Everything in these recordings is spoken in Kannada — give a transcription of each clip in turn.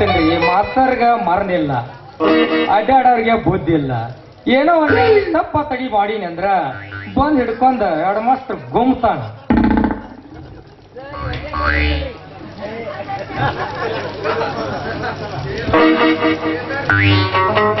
ಹೇಳ್ತೀನಿ ಈ ಮರಣ ಇಲ್ಲ ಅಡ್ಡಾಡೋರಿಗೆ ಬುದ್ಧಿ ಇಲ್ಲ ಏನೋ ಒಂದು ತಪ್ಪ ತಡಿ ಮಾಡೀನಿ ಅಂದ್ರ ಬಂದ್ ಹಿಡ್ಕೊಂಡ ಎರಡು ಮಾಸ್ಟರ್ ಗುಮ್ತಾನ Thank.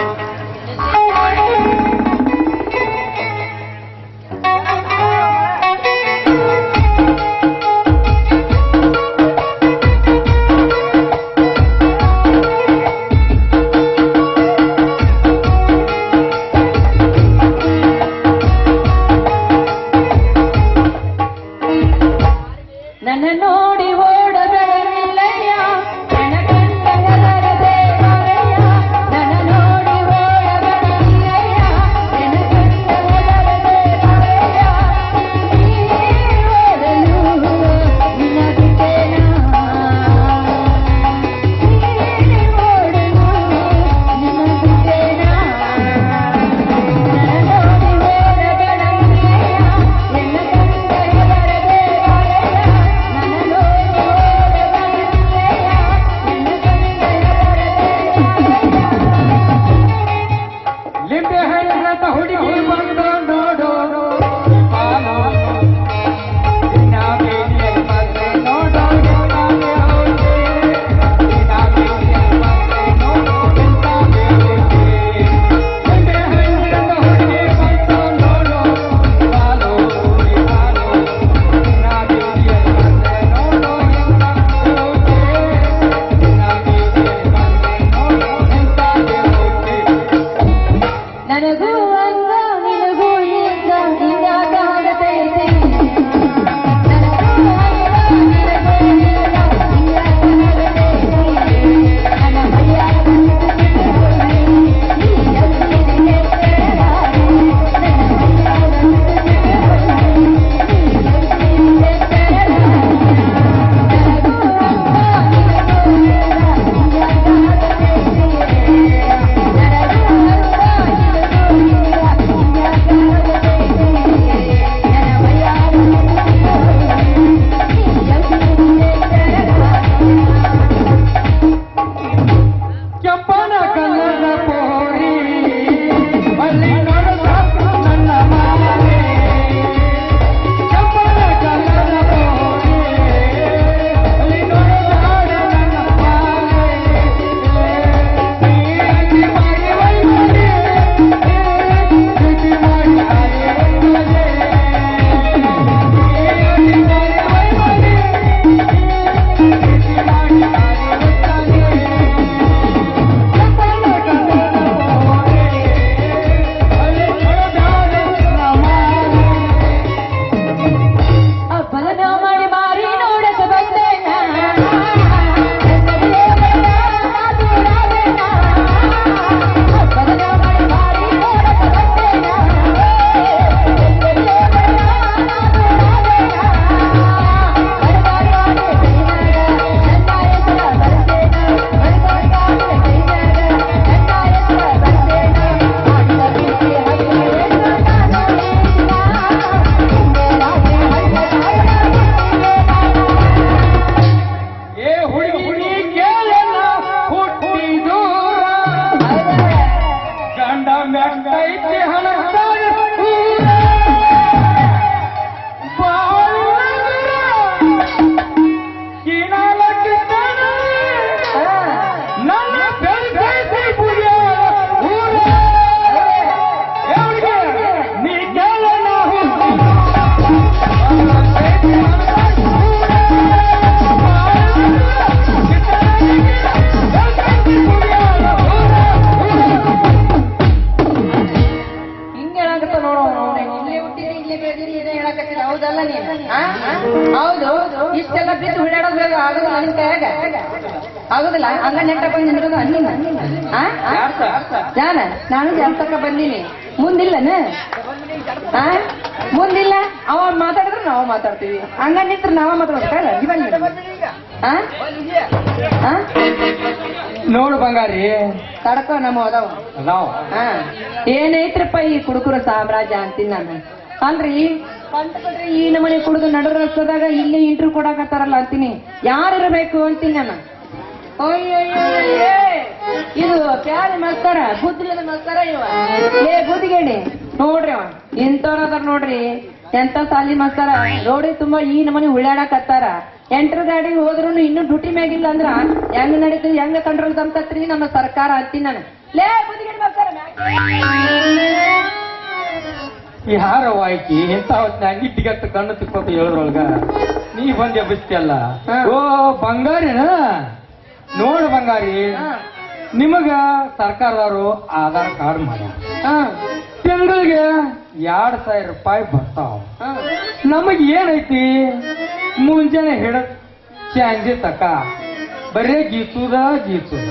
একটাই চেহারা ಹೌದು. ಇಷ್ಟೆಲ್ಲ ಬಿದ್ದು ಹುಡಾಡೋದ್ ಆಗುದಿಲ್ಲ ಆಗುದು ನನ್ನ ಕೈಯಾಗ? ಆಗುದಿಲ್ಲ. ಹಂಗ ನೆಟ್ಟಪ್ಪ ನಿಂದ್ರದ ನೀನ್? ನಾನ ನಾನು ಜಾಸ್ತಕ ಬಂದೀನಿ ಮುಂದಿಲ್ಲನ? ಮುಂದಿಲ್ಲ. ಅವ ಮಾತಾಡಿದ್ರೆ ನಾವು ಮಾತಾಡ್ತೀವಿ. ಹಂಗ ನಿಂತ್ರ ನಾವ ಮಾತಾಡ್ಬೇಕು. ನೋಡು ಬಂಗಾರಿ. ತಡಕ ನಮ್ಮ ಅದಾವ. ಏನೈತ್ರಪ್ಪ ಈ ಕುಡುಕುರ ಸಾಮ್ರಾಜ್ಯ ಅಂತೀನಿ ನಾನು. ಅಲ್ರಿ? ಬಂತ ಈ ನಮನೆ ಕುಡಿದು ನಡು ರಸ್ತದಾಗ ಇಲ್ಲೇ ಇಂಟರ್ವ್ಯೂ ಕೊಡಾಕತ್ತಾರಲ್ಲ ಅಂತೀನಿ. ಯಾರಿರಬೇಕು ಅಂತೀನಿ ನಾನು. ಇದು ಕ್ಯಾರಿ ಮಸ್ತಾರ ಬುದ್ಧಿಲ್ಲದ ಮಸ್ತಾರ ಇವ. ಏ, ಬುದ್ಧಿಗೇಣಿ, ನೋಡ್ರಿ ಅವ. ಇಂಥವ್ರ ಅದಾರ ನೋಡ್ರಿ, ಎಂತ ಸಾಲಿ ಮಸ್ತಾರ. ನೋಡಿ ತುಂಬಾ ಈ ನಮನೆ ಉಳ್ಳಾಡಕತ್ತಾರ. ಎಂಟ್ರ ಗಾಡಿ ಹೋದ್ರು ಇನ್ನೂ ಡ್ಯೂಟಿ ಮ್ಯಾಗಿಲ್ಲ ಅಂದ್ರ ಹೆಂಗ್ ನಡೀತದೆ, ಹೆಂಗ ಕಂಟ್ರೋಲ್ ತಂತತ್ರಿ ನಮ್ಮ ಸರ್ಕಾರ ಅಂತೀನಿ ನಾನು. ಲೇ, ಬುದ್ಧಿಗೇಣಿ ಮಸ್ತಾರ ಯಾರ ವಾಯ್ಕಿ ಇಂಥ ಹೊತ್ತಿನಾಗ ಇಟ್ಟಿಗತ್ತ ಕಣ್ಣು ತಿಪ್ಪತ್ತ ಹೇಳಿದ್ರೊಳಗ ನೀ ಬಂದ್ ಎಬ್ಬಿಸ್ತಿಯಲ್ಲ ಓ ಬಂಗಾರಿನ? ನೋಡು ಬಂಗಾರಿ ನಿಮಗ ಸರ್ಕಾರದವರು ಆಧಾರ್ ಕಾರ್ಡ್ ಮಾಡ ಹಾ. ತಿಂಗಳಿಗೆ ಎರಡ್ ಸಾವಿರ ರೂಪಾಯಿ ಬರ್ತಾವ. ನಮಗ್ ಏನೈತಿ? ಮುಂಜಾನೆ ಹಿಡ ಚಾಂಜಿ ತಕ. ಬರೇ ಗೀತದ ಗೀತದ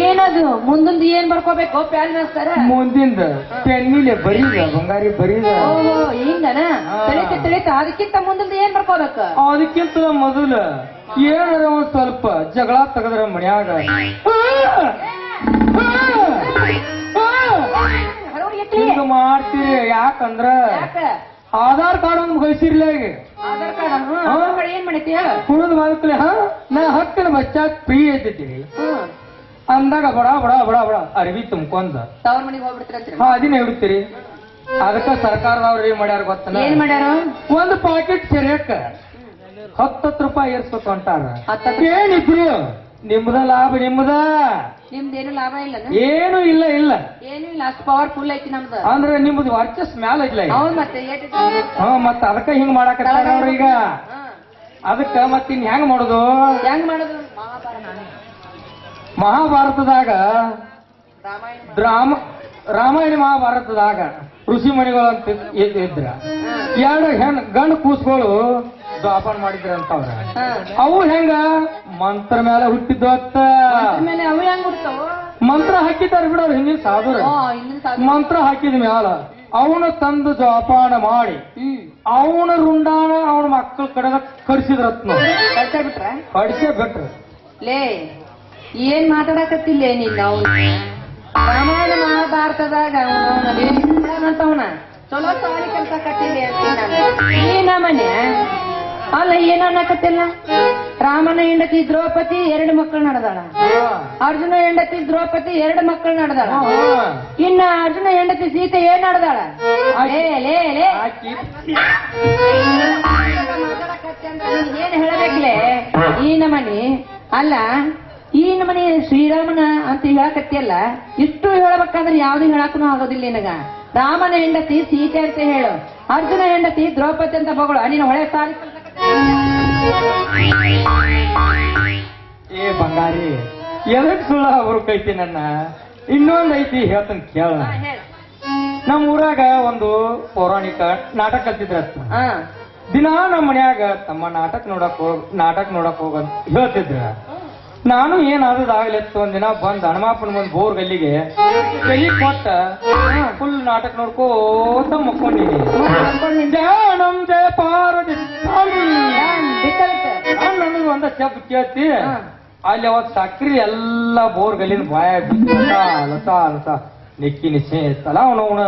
ಏನದು? ಮುಂದೊಂದು ಏನ್ ಬರ್ಕೋಬೇಕು ಪ್ಯಾನ್ ಮಸ್ತಾರ ಮುಂದಿಂದ ಪೆನ್ನಿಲೆ ಬರೀದ ಬಂಗಾರಿ ಬರೀದ. ಓಹೋ ಹಿಂಗನ. ತಿಳಿತ ತಿಳಿತ ಅದಕ್ಕಿಂತ ಮುಂದಿಂದ ಏನ್ ಬರ್ಕೋಬೇಕು ಅದಕ್ಕಿಂತ ಮೊದಲ ಏನಾರ ಒಂದ್ ಸ್ವಲ್ಪ ಜಗಳ ತೆಗೆದ್ರ ಮನ್ಯಾಗ. ಹಿಂಗ ಮಾಡ್ತೀರಿ ಯಾಕಂದ್ರ ಯಾಕ? ಆಧಾರ್ ಕಾರ್ಡ್ ಒಂದು ಗಳಿಸಿರ್ಲ ಏನ್ ಮಾಡೈತಿ ಕುಡಿದ್ ಬಾಳ್ಕಲೆ ಹಾ? ನಾ ಹತ್ತಿನ ಮಚ್ಚಾಕ್ ಐತಿದ್ದೀರಿ ಹ್ಮ್ ಅಂದಾಗ ಬಡ ಬಡ ಬಡ ಬಡ ಅರಿವಿ ತುಂಬ್ಕೊಂಡ ತವ್ರ ಮನೆಗೆ ಹಾ ಅದಿನ ಇಡ್ತೀರಿ ಅದಕ್ಕ ಸರ್ಕಾರದವ್ರು ಏನ್ ಮಾಡ್ಯಾರ ಗೊತ್ತಲ್ಲ ಏನ್ ಮಾಡ್ಯಾರ? ಒಂದು ಪಾಕೆಟ್ ಸೆರೆಯಕ್ಕ ಹತ್ತತ್ತು ರೂಪಾಯಿ ಏರ್ಸ್ಬೇಕು ಅಂತಾರ ಏನಿದ್ರು ನಿಮ್ದ ಲಾಭ ನಿಮ್ದ? ನಿಮ್ದೇನು ಲಾಭ ಇಲ್ಲ ಏನು ಇಲ್ಲ ಇಲ್ಲ. ಏನು ಇಲ್ಲ ಅಷ್ಟು ಪವರ್ಫುಲ್ ಐತಿ ನಮ್ದು. ಅಂದ್ರೆ ನಿಮ್ದು ವರ್ಚಸ್ ಮ್ಯಾಲ ಐತ್ಲ ಹೌದು ಮತ್ತೆ? ಹಾ ಮತ್ತ ಅದಕ್ಕ ಹಿಂಗ್ ಮಾಡಾಕತ್ತಾರ ಅವ್ರ ಈಗ. ಅದಕ್ಕ ಮತ್ತೆ ಇನ್ ಹೆಂಗ್ ಮಾಡುದು? ಹೆಂಗ್ ಮಾಡೋದು? ಮಹಾಭಾರತ. ಮಹಾಭಾರತದಾಗ ರಾಮಾಯಣ. ರಾಮ ರಾಮಾಯಣ ಮಹಾಭಾರತದಾಗ ಋಷಿ ಮನೆಗಳು ಅಂತ ಇದ್- ಇದ್ರ. ಎರಡು ಹೆಣ್ ಗಂಡ ಕೂಸ್ಗಳು ದ್ವಾಪನ ಮಾಡಿದ್ರ ಅಂತವ್ರ. ಅವು ಹೆಂಗ? ಮಂತ್ರ ಮೇಲೆ ಹುಟ್ಟಿದ್ವತ್ತ. ಮೇಲೆ ಅವು ಹೆಂಗ್ ಬಿಡ್ತಾವ ಮಂತ್ರ ಹಾಕಿದಾರ ಬಿಡೋರು ಹಿಂದಿನ ಸಾಧುರ. ಮಂತ್ರ ಹಾಕಿದ ಮ್ಯಾಲ ಅವನ ತಂದು ಜೋಪಾನ ಮಾಡಿ ಅವನ ರುಂಡಾನ ಅವನ ಮಕ್ಕಳ ಕಡೆದ ಕಡಿಸಿದ್ರತ್ನ ಕಡಿಸೇ ಬಿಟ್ರ? ಕಡಿಸೇ ಬಿಟ್ರು. ಲೇ ಏನ್ ಮಾತಾಡಕತ್ತಿಲ್ಲ ನೀನ್ ರಾಮಾಯಣ ಮಹಾಭಾರತದಾಗ ಅಂತವನ ಚಲೋ ಸಾಲಿ ಕೆಲಸ ಮನೆ ಅಲ್ಲ ಏನ ಅನ್ನಕತ್ತಿಲ್ಲ? ರಾಮನ ಹೆಂಡತಿ ದ್ರೌಪದಿ ಎರಡು ಮಕ್ಕಳು ನಡೆದಾಳ. ಅರ್ಜುನ ಹೆಂಡತಿ ದ್ರೌಪದಿ ಎರಡು ಮಕ್ಕಳು ನಡೆದಾಳ. ಇನ್ನ ಅರ್ಜುನ ಹೆಂಡತಿ ಸೀತೆ ಏನ್ ನಡೆದಾಳ? ಏನ್ ಹೇಳಬೇಕಲೇ? ಈ ನಮನಿ ಅಲ್ಲ ಈ ನಮನೆ ಶ್ರೀರಾಮನ ಅಂತ ಹೇಳಕತ್ತಿಯಲ್ಲ ಇಷ್ಟು ಹೇಳಬೇಕಾದ್ರೆ ಯಾವ್ದು ಹೇಳಕ್ಕೂ ಆಗೋದಿಲ್ಲ ನಿನಗ. ರಾಮನ ಹೆಂಡತಿ ಸೀತೆ ಅಂತ ಹೇಳು. ಅರ್ಜುನ ಹೆಂಡತಿ ದ್ರೌಪದಿ ಅಂತ ಬಗಳು ನೀನು ಹೊಳೆ ಸಾರಿ ಏ ಬಂಗಾರಿ ಎದಕ್ ಸುಳ್ಳ ಅವ್ರ ಕೈತಿ ನನ್ನ? ಇನ್ನೊಂದ್ ಐತಿ ಹೇಳ್ತಾನೆ ಕೇಳ. ನಮ್ಮ ಊರಾಗ ಒಂದು ಪೌರಾಣಿಕ ನಾಟಕ ಕಲ್ತಿದ್ರ ಹಾ. ದಿನಾ ನಮ್ಮ ಮನ್ಯಾಗ ತಮ್ಮ ನಾಟಕ ನೋಡಕ್ ಹೋಗ್ ನಾಟಕ ನೋಡಕ್ ಹೋಗಂತ ಹೇಳ್ತಿದ್ರ. ನಾನು ಏನಾದ್ರೂ ಒಂದಿನ ಬಂದ್ ಹನುಮಾಪನ ಬಂದ್ ಬೋರ್ ಗಲ್ಲಿಗೆ ಕೈ ಕೊಟ್ಟ ಫುಲ್ ನಾಟಕ ನೋಡ್ಕೋತ ಮಕ್ಕೊಂಡಿನಿ ಜಯ ಪಾರ್ವತಿ ನಾನು ನನಗೆ ಒಂದ ಶಬ್ದ ಕೇಳ್ತಿ. ಅಲ್ಲಿ ಅವತ್ ಸಕ್ರಿ ಎಲ್ಲಾ ಬೋರ್ ಗಲ್ಲಿನ ಬಾಯ ಲತಾ ಲತಾ ಲತಾ. ನಿಕ್ಕಿ ನಿಶ್ಚಯ ಇತ್ತಲ್ಲ ಅವನು ಅವನ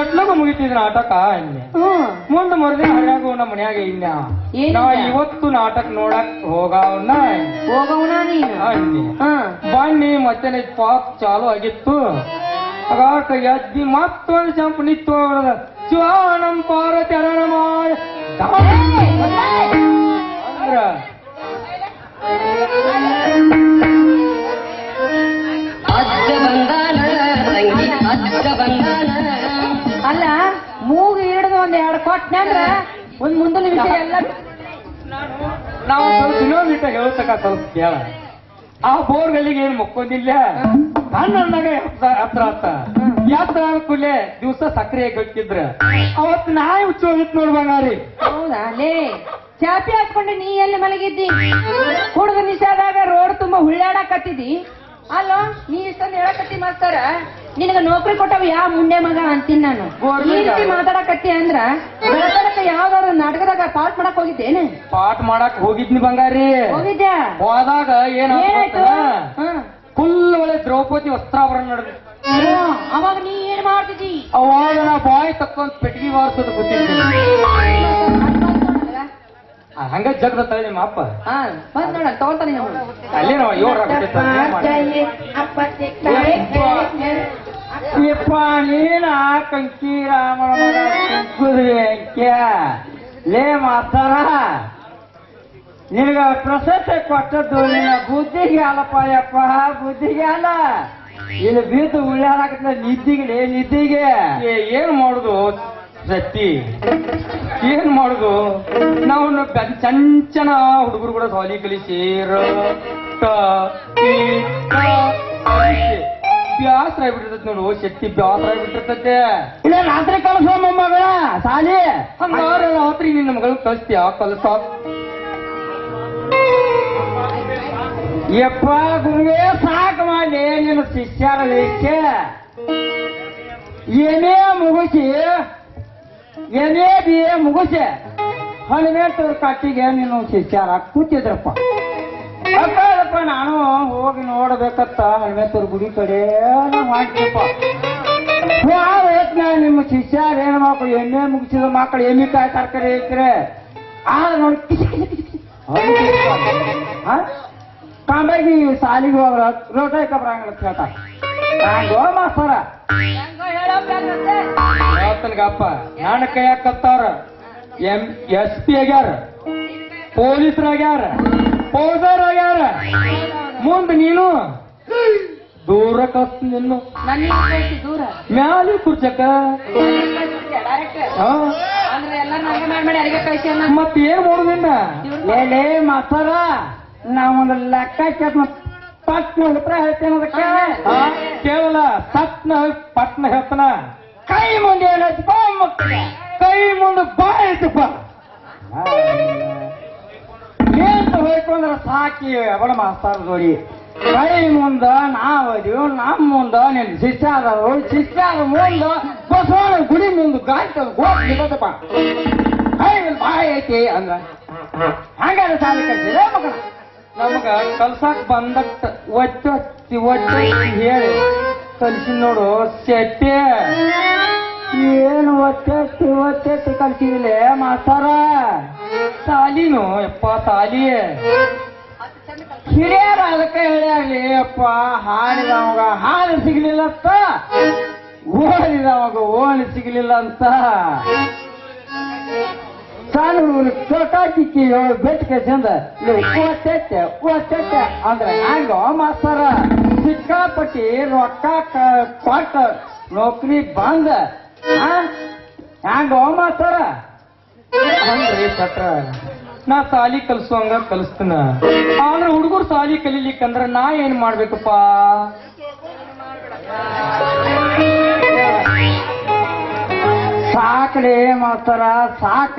ಎಟ್ಲಗ ಮುಗಿತಿದ್ ನಾಟಕ ಅನ್ನೆ ಮುಂದ ಮರದಿ ಹರ್ಯಾಗ ನಮ್ಮ ಮನ್ಯಾಗ ಇನ್ನ. ನಾ ಇವತ್ತು ನಾಟಕ ನೋಡಕ್ ಹೋಗವನ ಹೋಗವನ ನೀನು? ಬನ್ನಿ ಮತ್ತೆ ಪಾಪ್ ಚಾಲು ಆಗಿತ್ತು. ಆಗಾಕ ಎದ್ದಿ ಮತ್ತೊಂದು ಜಂಪ್ ನಿತ್ತು ಅವಳದ. ಜ್ವಾನಂ ಪಾರ್ವತಿ ಅರಣ ಮಾಡ. ಅಂದ್ರ. ಅಂದ್ರ ಒಂದ್ ಮುಂದಿನ ವಿಷಯ ಎಲ್ಲ ನಾವು ಸ್ವಲ್ಪ ಇನ್ನೊಂದಿಟ್ಟ ಹೇಳ್ತಕ್ಕ ಸ್ವಲ್ಪ ಕೇಳ. ಆ ಬೋರ್ ಗಲ್ಲಿಗೆ ಏನ್ ಮಕ್ಕೊಂದಿಲ್ಲ ಹಣ್ಣಾಗ ಹತ್ರ ಹತ್ತ ಯಾತ್ರ ಕೂಲೆ ದಿವಸ ಸಕ್ರೆ ಕಟ್ಟಿದ್ರ ಅವತ್ ನಾಯಿ ಹುಚ್ಚು ಹೋಗಿತ್ ನೋಡ್ ಬಂಗಾರಿ. ಹೌದಾ? ಲೇ ಚಾಪಿ ಹಾಕೊಂಡು ನೀ ಎಲ್ಲಿ ಮಲಗಿದ್ದಿ? ಕುಡ್ದ ನಿಷಾದಾಗ ರೋಡ್ ತುಂಬಾ ಹುಳ್ಳಾಡಕತ್ತಿದಿ ಅಲ್ಲ ನೀ ಇಷ್ಟೊಂದು ಹೇಳಕತ್ತಿ ಮಾಸ್ತರ. ನಿನಗ ನೌಕರಿ ಕೊಟ್ಟವ ಯಾವ ಮುಂಡೆ ಮಗ ಅಂತೀನಿ ನಾನು ಈ ರೀತಿ ಮಾತಾಡಕತ್ತಿ ಅಂದ್ರ ಯಾವ್ದಾದ್ರು ನಾಟಕದಾಗ ಪಾಠ ಮಾಡಕ್ ಹೋಗಿದ್ದೇನೆ ಪಾಠ ಮಾಡಕ್ ಹೋಗಿದ್ನಿ ಬಂಗಾರಿ ಹೋಗಿದ್ಯಾ ಹೋದಾಗ ಏನಾಯ್ತು. ಫುಲ್ ಒಳ್ಳೆ ದ್ರೌಪದಿ ವಸ್ತ್ರಾಭರಣ ನಡೆದ ಅವಾಗ ನೀ ಏನ್ ಮಾಡ್ತಿದ್ದಿ ಅವಾಗ ನಾ ಬಾಯಿ ತಕ್ಕೊಂಡ್ ಪೆಟ್ಟಿಗೆ ವಾರಿಸೋದು ಗೊತ್ತಿದ್ದೀನಿ ಹಂಗ ಜಗದ ತಳಿ ನಿಮ್ಮ ಅಪ್ಪ ಹಾ ಬಂದ್ ನೋಡ ತಗೊಳ್ತಾನೆ ಅಲ್ಲೇನವ ಅಲ್ಲೇ ನಾವು ಏಳು ಯಪ್ಪ ನೀನ ಕಂಕಿ ಲೇ ಮಾತಾರ, ನಿನಗ ಪ್ರಶಸ್ತಿ ಕೊಟ್ಟದ್ದು ನಿನ್ನ ಬುದ್ಧಿಗೆ ಅಲ್ಲಪ್ಪ, ಯಪ್ಪ, ಬುದ್ಧಿಗೆ ಅಲ್ಲ. ಇಲ್ಲಿ ಬೀದು ಉಳ್ಳಾಡಕತ್ತ ನಿದ್ದಿಗೆ ನಿದ್ದಿಗೆ. ಏನ್ ಮಾಡುದು ಸತ್ತಿ? ಏನ್ ಮಾಡುದು? ನಾವು ಚಂಚನ ಹುಡುಗರು ಕೂಡ ಸಾಲಿ ಕಲಿಸಿ. ಬ್ಯಾಸರ ಆಗ್ಬಿಟ್ಟಿರ್ತೈತಿ ನೋಡು ಶಕ್ತಿ ಬ್ಯಾಸರ ಆಗ್ಬಿಟ್ಟಿರ್ತೈತೆ. ಇಲ್ಲ ರಾತ್ರಿ ಕಳಿಸೋ ಮಗಳ ಸಾಲಿ. ಹಂಗಾರ ರಾತ್ರಿ ನಿನ್ನ ಮಗಳು ಕಳಿಸ್ತೀಯ ಕಲ್ಸ ಯಪ್ಪ ಗುರುವೇ ಸಾಕು ಮಾಡಿ ನಿನ್ನ ಶಿಷ್ಯರ ವೇಷ ಏನೇ ಮುಗಿಸಿ ಏನೇ ಬಿ ಎ ಮುಗಿಸಿ ಹಣಮೇಟು ಕಟ್ಟಿಗೆ ನೀನು ಶಿಷ್ಯರ ಕೂತಿದ್ರಪ್ಪ. ಅಕ್ಕಪ್ಪ ನಾನು ಹೋಗಿ ನೋಡ್ಬೇಕತ್ತ ಹಣಮೇತೂರ್ ಗುಡಿ ಕಡೆ ಮಾಡ್ತೀಪ್ಪ ಯಾವ ನಿಮ್ಮ ಶಿಷ್ಯರ ಏನು ಮಕ್ಕಳು ಎಣ್ಣೆ ಮುಗಿಸಿದ ಮಕ್ಕಳು ಎಮ್ಮಿ ಕಾಯಿ ತರಕಾರಿ ಐತ್ರೆ ಆದ್ರೆ ನೋಡಿ? ಕಾಂಬಾಗಿ ಸಾಲಿಗೆ ಹೋಗ್ರ ರೋಟಾಯಿ ಕಬ್ರಂಗಿಲ್ಲ ಹೇಳ್ತಾರೆ. ಹಂಗೋ ಮಾಸ್ತರ ಹೇಳ್ತನ್ಗಪ್ಪ ನಾನು ಕೈಯಾಗ ಎಂ, ಎಸ್ ಪಿ ಆಗ್ಯಾರ. ಪೊಲೀಸರು ಯಾರ? ಆಗ್ಯಾರ ಮುಂದೆ ನೀನು? ದೂರ ಕಸ್ ನಿನ್ನು. ಮ್ಯಾಲ ದೂರ. ಮ್ಯಾಲೆ ಕುರ್ಚಕ್ಕ? ಅನ್ನ ಮತ್ ಏನ್ ಮಾಡುದಿನ್ನ ಎಲೆ ಮಾಸ್ತರ ನಾವೊಂದು ಲೆಕ್ಕ ಕೇಳ್ತ ಪಟ್ನ ಉತ್ತರ ಹೇಳ್ತೇನೆ ಅದಕ್ಕೆ. ಕೇವಲ ಕೇಳಲ್ಲ. ಸತ್ನ ಪಟ್ನ ಹೇಳ್ತಾನ. ಕೈ ಮುಂದೆ. ಕೈ ಮುಂದೆ ಬಾ. ಐತಪ್ಪ ಏನ್ ಅಂದ್ರೆ ಸಾಕಿ ಅವಳ ಮಾಸ್ತರ್ ಜೋಡಿ. ಕೈ ಮುಂದ ನಾವು ನಮ್ಮ ಮುಂದ ನಿನ್ ಶಿಷ್ಯ ಶಿಷ್ಯಾದ ಶಿಷ್ಯ ಮುಂದ ಬಸವನ ಗುಡಿ ಮುಂದ ಗಾಡಿ ತಂದು ಗೋಟ್ ಕೈ ಬಾಯಿ ಐತಿ ಅಂದ್ರ. ಹಂಗಾರೆ ಸಾಲಿ ಕಲ್ಸಿದೆ ಮಗಳ ನಮಗ ಕಲ್ಸಾಕ್ ಬಂದಟ್ ಒಚ್ಚೊತ್ತಿ ಒಚ್ಚೊತ್ತಿ ಹೇಳಿ ಕಲ್ಸಿ ನೋಡು, ಸೆಟ್ಟೆ. ಏನು ಒಚ್ಚೆತ್ತಿ ಒಚ್ಚೆತ್ತಿ ಕಲ್ಸಿದಿಲೆ ಮಾಸ್ತರ? ಸಾಲಿನು? ಯಪ್ಪ ತಾಲಿ ಹಿರಿಯರ ಅದಕ್ಕೆ ಹೇಳ್ಯಾರ್ಲಿ ಅಪ್ಪ ಹಾಡಿದವಾಗ ಹಾಡು ಸಿಗ್ಲಿಲ್ಲ ಅಂತ ಓದಿದವಾಗ ಓಣಿ ಸಿಗ್ಲಿಲ್ಲ ಅಂತ ಹುಡುಗರು ಚೋಟಾಕಿಕ್ಕಿ ಬೆಟ್ಟಿಗೆ ಚಂದ. ಓದ್ತೈತೆ ಓದ್ತೈತೆ ಅಂದ್ರೆ ಹ್ಯಾಂಗ ಮಾಸ್ತರ? ಸಿಕ್ಕಾಪಟ್ಟಿ ರೊಕ್ಕ ಕೊಟ್ಟ ನೌಕರಿ ಬಂದ. ಹ್ಯಾಂಗ ಸಟ್ರ ನಾ ಸಾಲಿ ಹಂಗ ಕಲಿಸ್ತೀನ. ಆದ್ರೆ ಹುಡುಗರು ಸಾಲಿ ಕಲೀಲಿಕ್ಕಂದ್ರ ನಾ ಏನ್ ಮಾಡ್ಬೇಕಪ್ಪ? ಸಾಕ್ರಿ ಮಾಸ್ತರ, ಸಾಕ.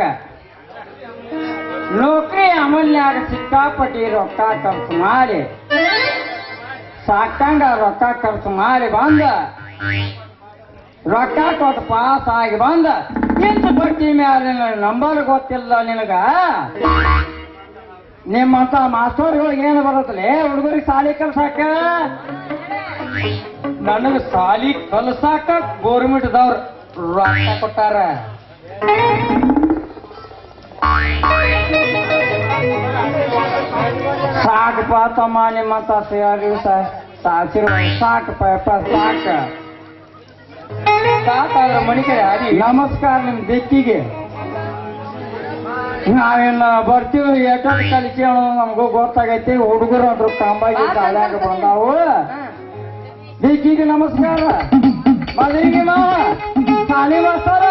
ನೌಕರಿ ಅಮಲ್ಯಾಗ ಸಿಕ್ಕಾಪಟ್ಟಿ ರೊಕ್ಕ ಖರ್ಚು ಮಾಡಿ. ಸಾಕಂಗ ರೊಕ್ಕ ಖರ್ಚು ಮಾಡಿ ಬಂದ. ರೊಕ್ಕ ಕೊಟ್ಟು ಪಾಸ್ ಆಗಿ ಬಂದ. ಇಂತ ಬಟ್ಟಿ ಮ್ಯಾಲ ನಂಬರ್ ಗೊತ್ತಿಲ್ಲ ನಿನಗ? ನಿಮ್ಮಂತ ಮಾಸ್ಟರ್ಗಳಿಗೆ ಏನು ಬರುತ್ತಲೇ? ಹುಡುಗರಿಗೆ ಸಾಲಿ ಕಲ್ಸಾಕ? ನನಗ ಸಾಲಿ ಕಲ್ಸಾಕ ಗೋರ್ಮೆಂಟ್ದವ್ರು ರೊಕ್ಕ ಕೊಟ್ಟಾರ. ಸಾಕಪ್ಪ ತಮ್ಮ ನಿಮ್ಮಂತ ಸೇರಿ ಸಾಕಿರುವ ಸಾಕಪ್ಪ ಸಾಕ. ನಮಸ್ಕಾರ ನಿಮ್ ದಿಕ್ಕಿಗೆ. ನಾವೆಲ್ಲ ಬರ್ತೀವಿ ಎಷ್ಟೊತ್ತು ಕಲಿಕೆ ಅನ್ನೋದು ನಮಗೂ ಗೊತ್ತಾಗೈತಿ. ಹುಡುಗರು ಅದ್ರ ಕಂಬಾಗಿ ಕಾಲ್ಯಾಗ ಬಂದಾವು. ದಿಕ್ಕಿಗೆ ನಮಸ್ಕಾರ. ಮದುವೆಗೆ ನಾವು ಸಾಲಿ ಮಾಸ್ತರ.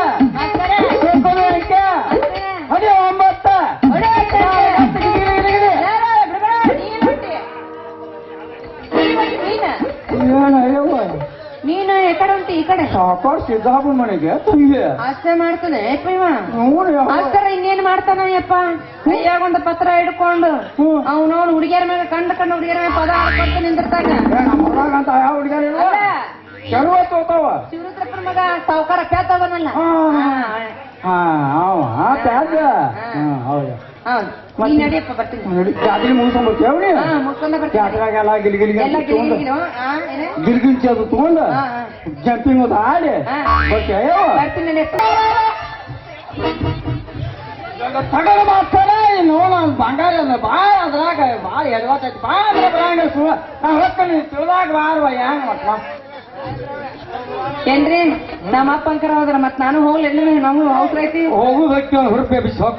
ಅದೇ ಒಂಬತ್ತ. ಏನ? ಎಕಡೆ ಉಂಟು ಈ ಕಡೆ. ಸಿದ್ದಾಪ ಮನೆಗೆ ಆಸೆ ಅಷ್ಟೇ ಮಾಡ್ತಾನೆ ಯಪ್ಪ ಇವ. ಆತರ ಇನ್ನೇನ್ ಮಾಡ್ತಾನ ಯಪ್ಪ? ಕೈಯಾಗ ಒಂದು ಪತ್ರ ಹಿಡ್ಕೊಂಡು ಅವ್ನ ಅವನವನು ಹುಡುಗಿಯರ ಮೇಲೆ ಕಂಡು ಕಂಡು ಹುಡುಗಿಯರ ಮೇಲೆ ಪದ ಹಾಕೊಂಡು ನಿಂದಿರ್ತಾಗ ನಮ್ಮದಾಗ ಅಂತ ಯಾವ ಶಿವರುದ್ರಪ್ಪನ ಮಗ ಸಾವುಕಾರ ಪ್ಯಾತ ಹಾ. ಹಾ. ಹೌದು. ನೀನ್ ನಡಿಯಪ್ಪ ಬರ್ತೀನಿ. ನೋಡಿ. ಜಾತ್ರೆ ಮುಗಿಸ್ಕೊಂಡ್ಬರ್ತೇವ್ ನೀ ಹಾ ಮುಗ್ಸ್ಕೊಂಡ ಬರ್ತೀನಿ. ಜಾತ್ರೆಗೆಲ್ಲ ಗಿಲ್ಗಿಲ್ ಎಲ್ಲ ಗಿಲಿ ಗಿಲಿ ಆ, ಏನ? ಗಿಲ್ಗಿಲ್ ಚದು ತಗೊಂಡು ಹಾ, ಹಾ. ಜಂಪಿಂಗ್ ಅದು ಆಡಿ ಹಾ. ಬರ್ತೇವ ಬರ್ತೀನಿ ನಡಿಯಪ್ಪ ತಗಡ ಮಾಡ್ತಾನೆ ನೋಡ ಬಂಗಾರ ಬಾಳ ಅದ್ರಾಗ ಬಾಳ ಎಡವತ್ತೈತಿ ಬಾಳ ಅಂದ್ರೆ ಬರಂಗ ನಾ ಹೊಕ್ಕನಿ ತಿಳಿದಾಗ ಬಾರ್ವ ಹೆಂಗ್ ಮತ್ತ ಏನ್ರಿ? ನಮ್ಮ ಅಪ್ಪ ಅಂಕರ ಹೋದ್ರ ಮತ್ ನಾನು ಹೋಗ್ಲಿ ಎಲ್ಲಿ ನಮ್ಗೆ ಅವಸರ ಐತಿ ಹೋಗು ವ್ಯಕ್ತಿ ಒಂದು ಹುರುಪೆ ಬಿಸಿ ಹೋಗ್.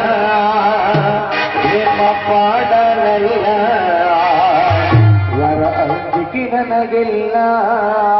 لله